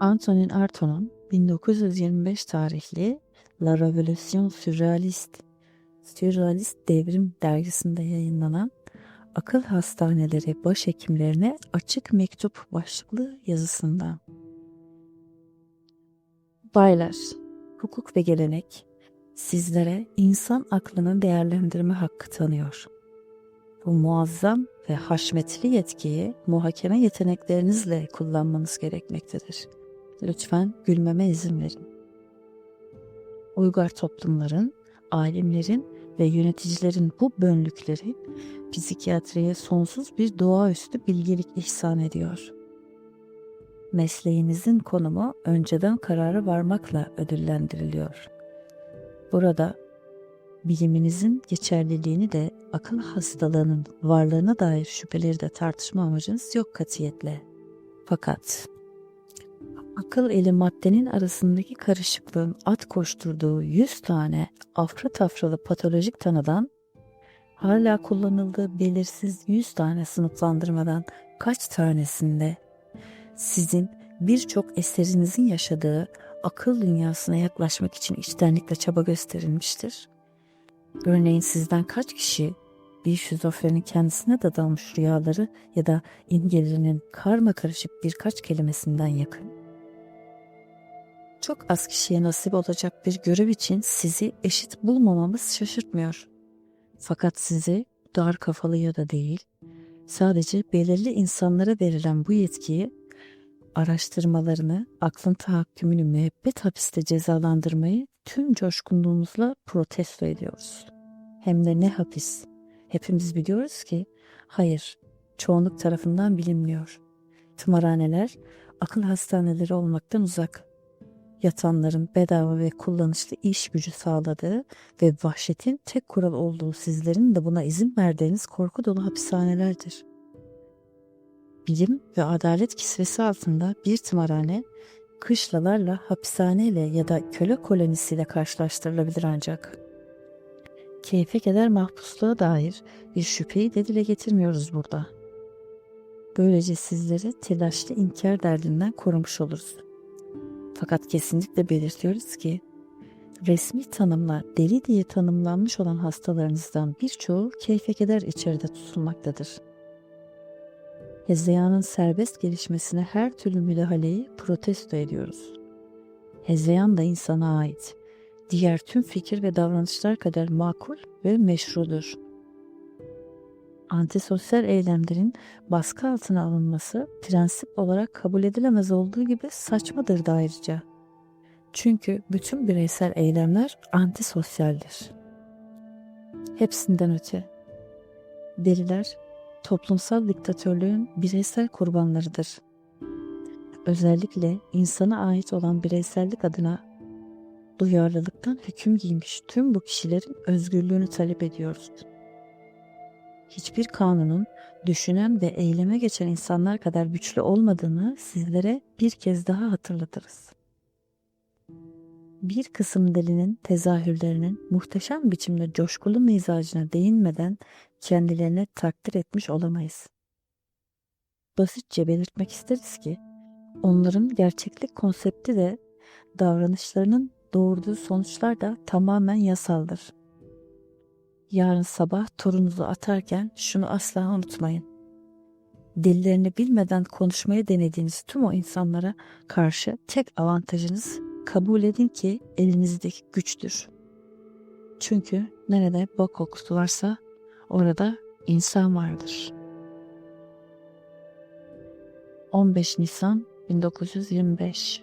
Antonin Artaud'un 1925 tarihli La Révolution Surréaliste, Sürrealist Devrim dergisinde yayınlanan Akıl Hastaneleri Başhekimlerine Açık Mektup başlıklı yazısında. Baylar, hukuk ve gelenek sizlere insan aklını değerlendirme hakkı tanıyor. Bu muazzam ve haşmetli yetkiyi muhakeme yeteneklerinizle kullanmanız gerekmektedir. Lütfen gülmeme izin verin. Uygar toplumların, alimlerin ve yöneticilerin bu bönlükleri psikiyatriye sonsuz bir doğaüstü bilgelik ihsan ediyor. Mesleğinizin konumu önceden karara varmakla ödüllendiriliyor. Burada biliminizin geçerliliğini de akıl hastalığının varlığına dair şüpheleri de tartışma amacınız yok katiyetle. Fakat akıl ile maddenin arasındaki karışıklığın at koşturduğu yüz tane afra tafralı patolojik tanıdan hala kullanıldığı belirsiz yüz tane sınıflandırmadan kaç tanesinde sizin birçok eserinizin yaşadığı akıl dünyasına yaklaşmak için içtenlikle çaba gösterilmiştir. Örneğin sizden kaç kişi bir şizofrenin kendisine dadanmış rüyaları ya da imgelerinin karma karışık birkaç kelimesinden yakın. Çok az kişiye nasip olacak bir görev için sizi eşit bulmamamız şaşırtmıyor. Fakat sizi dar kafalı ya da değil, sadece belirli insanlara verilen bu yetkiyi araştırmalarını, aklın tahakkümünü müebbet hapiste cezalandırmayı tüm coşkunluğumuzla protesto ediyoruz. Hem de ne hapis. Hepimiz biliyoruz ki hayır, çoğunluk tarafından bilinmiyor. Tımarhaneler akıl hastaneleri olmaktan uzak. Yatanların bedava ve kullanışlı iş gücü sağladığı ve vahşetin tek kural olduğu sizlerin de buna izin verdiğiniz korku dolu hapishanelerdir bilim ve adalet kisvesi altında bir tımarhane kışlalarla, hapishaneyle ya da köle kolonisiyle karşılaştırılabilir ancak. Keyfe keder mahpusluğa dair bir şüpheyi de dile getirmiyoruz burada. Böylece sizleri telaşlı inkar derdinden korumuş oluruz. Fakat kesinlikle belirtiyoruz ki resmi tanımla deli diye tanımlanmış olan hastalarınızdan birçoğu keyfe keder içeride tutulmaktadır.'' Hezeyanın serbest gelişmesine her türlü müdahaleyi protesto ediyoruz. Hezeyan da insana ait. Diğer tüm fikir ve davranışlar kadar makul ve meşrudur. Antisosyal eylemlerin baskı altına alınması prensip olarak kabul edilemez olduğu gibi saçmadır da ayrıca. Çünkü bütün bireysel eylemler antisosyaldir. Hepsinden öte. Deliler toplumsal diktatörlüğün bireysel kurbanlarıdır. Özellikle insana ait olan bireysellik adına duyarlılıktan hüküm giymiş tüm bu kişilerin özgürlüğünü talep ediyoruz. Hiçbir kanunun düşünen ve eyleme geçen insanlar kadar güçlü olmadığını sizlere bir kez daha hatırlatırız. Bir kısım delinin tezahürlerinin muhteşem biçimde coşkulu mizacına değinmeden kendilerine takdir etmiş olamayız. Basitçe belirtmek isteriz ki onların gerçeklik konsepti de davranışlarının doğurduğu sonuçlar da tamamen yasaldır. Yarın sabah torununuzu atarken şunu asla unutmayın. Dillerini bilmeden konuşmaya denediğiniz tüm o insanlara karşı tek avantajınız kabul edin ki elinizdeki güçtür. Çünkü nerede bok kokusu varsa Orada insan vardır. 15 Nisan 1925